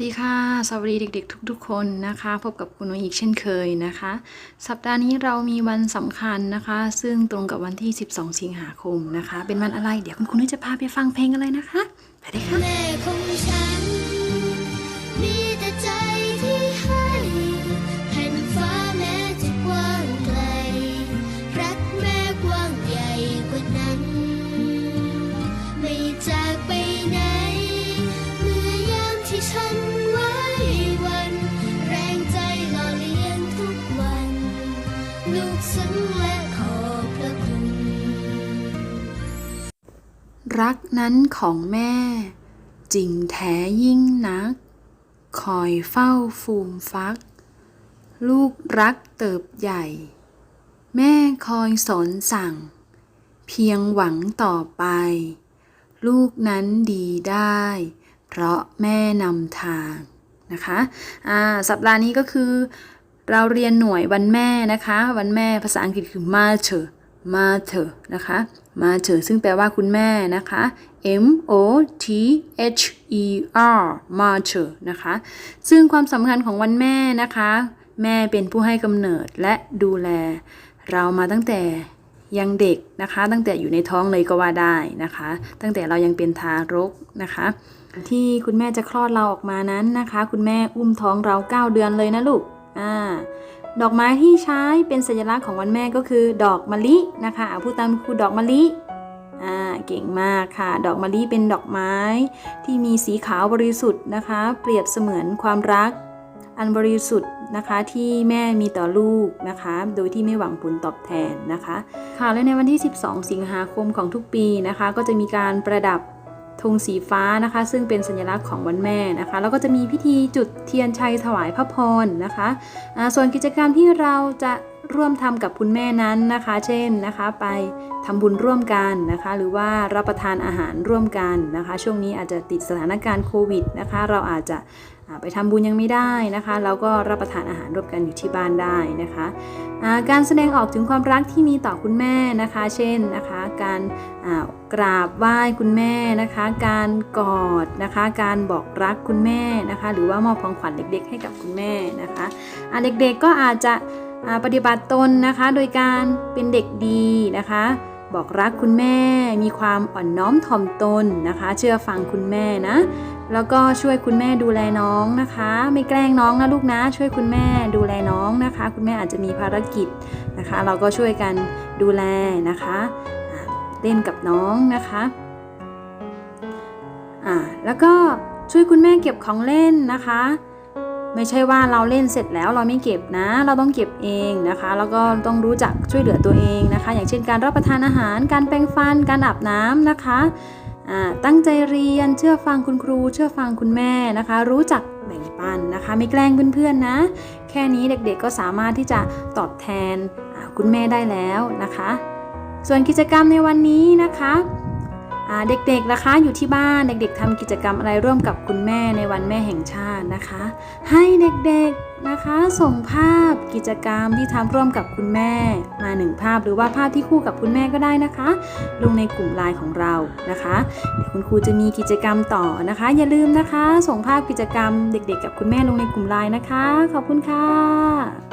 สวัสดีเด็ก ๆ ทุกๆ คนนะคะ พบกับคุณนุ้ยอีกเช่นเคยนะคะ สัปดาห์นี้เรามีวันสำคัญนะคะ ซึ่งตรงกับวันที่ 12 สิงหาคมนะคะ เป็นวันอะไร เดี๋ยวคุณครูนุ้ยจะพาไปฟังเพลงอะไรนะคะ ไปเลยค่ะ ซึ้งและขอบพระคุณ รักนั้นของแม่ จริงแท้ยิ่งนัก คอยเฝ้าฟูมฟัก ลูกรักเติบใหญ่ แม่คอยสอนสั่ง เพียงหวังต่อไป ลูกนั้นดีได้ เพราะแม่นำทางนะคะ อ่า สัปดาห์นี้ก็คือ เราเรียนหน่วยวันแม่นะคะ วันแม่ภาษาอังกฤษคือ mother mother นะคะ mother ซึ่งแปลว่าคุณแม่นะคะ M O T H E R mother นะคะ ซึ่งความสำคัญของวันแม่นะคะ แม่เป็นผู้ให้กำเนิดและดูแล เรามาตั้งแต่ยังเด็กนะคะ ตั้งแต่อยู่ในท้องเลยก็ว่าได้นะคะ ตั้งแต่เรายังเป็นทารกนะคะที่คุณแม่จะคลอดเราออกมานั้นนะคะ คุณแม่อุ้มท้องเรา 9 เดือนเลยนะลูก อ่าดอกไม้ที่ใช้เป็นสัญลักษณ์ของวันแม่ก็คือ ดอกมะลินะคะอะพูดตามครูดอกมะลิอ่าเก่งมากค่ะ ดอกมะลิเป็นดอกไม้ที่มีสีขาวบริสุทธิ์นะคะ เปรียบเสมือนความรัก อันบริสุทธิ์นะคะที่แม่มีต่อลูกนะคะ โดยที่ไม่หวังผลตอบแทนนะคะ ค่ะและในวันที่ 12 สิงหาคมของทุกปีนะคะ ก็จะมีการประดับ ธงสีฟ้านะคะ ซึ่งเป็นสัญลักษณ์ของวันแม่นะคะ แล้วก็จะมีพิธีจุดเทียนชัยถวายพระพรนะคะส่วนกิจกรรมที่เราจะ ร่วมทำกับคุณแม่นั้นนะคะ เช่นนะคะ ไปทำบุญร่วมกันนะคะ หรือว่ารับประทานอาหารร่วมกันนะคะ ช่วงนี้อาจจะติดสถานการณ์โควิดนะคะ เราอาจจะไปทำบุญยังไม่ได้นะคะแล้วก็รับประทานอาหารร่วมกันอยู่ที่บ้านได้นะคะการแสดงออกถึงความรักที่มีต่อคุณแม่นะคะ เช่นนะคะ การกราบไหว้คุณแม่นะคะ การกอดนะคะ การบอกรักคุณแม่นะคะ หรือว่ามอบของขวัญเด็กๆ ให้กับคุณแม่นะคะอ่าเด็กๆก็อาจจะ ปฏิบัติตนนะคะ โดยการเป็นเด็กดีนะคะ บอกรักคุณแม่มีความอ่อนน้อมถ่อมตนนะคะ เชื่อฟังคุณแม่นะ แล้วก็ช่วยคุณแม่ดูแลน้องนะคะ ไม่แกล้งน้องนะลูกนะ ช่วยคุณแม่ดูแลน้องนะคะ คุณแม่อาจจะมีภารกิจนะคะ เราก็ช่วยกันดูแลนะคะเล่นกับน้องนะคะอ่าแล้วก็ช่วยคุณแม่เก็บของเล่นนะคะ ไม่ใช่ว่าเราเล่นเสร็จแล้วเราไม่เก็บนะ เราต้องเก็บเองนะคะ แล้วก็ต้องรู้จักช่วยเหลือตัวเองนะคะ อย่างเช่นการรับประทานอาหาร การแปรงฟัน การอาบน้ำนะคะตั้งใจเรียนเชื่อฟังคุณครู เชื่อฟังคุณแม่นะคะ รู้จักแบ่งปันนะคะ ไม่แกล้งเพื่อนๆนะ แค่นี้เด็กๆก็สามารถที่จะตอบแทนคุณแม่ได้แล้วนะคะ ส่วนกิจกรรมในวันนี้นะคะ เด็กๆนะคะอยู่ที่บ้านเด็กๆทำกิจกรรมอะไรร่วมกับคุณแม่ในวันแม่แห่งชาตินะคะ ให้เด็กๆนะคะส่งภาพกิจกรรมที่ทำร่วมกับคุณแม่ มาหนึ่งภาพหรือว่าภาพที่คู่กับคุณแม่ก็ได้นะคะ ลงในกลุ่มไลน์ของเรานะคะเดี๋ยวคุณครูจะมีกิจกรรมต่อนะคะ อย่าลืมนะคะ ส่งภาพกิจกรรมเด็ก ๆ กับคุณแม่ลงในกลุ่มไลน์นะคะ ขอบคุณค่ะ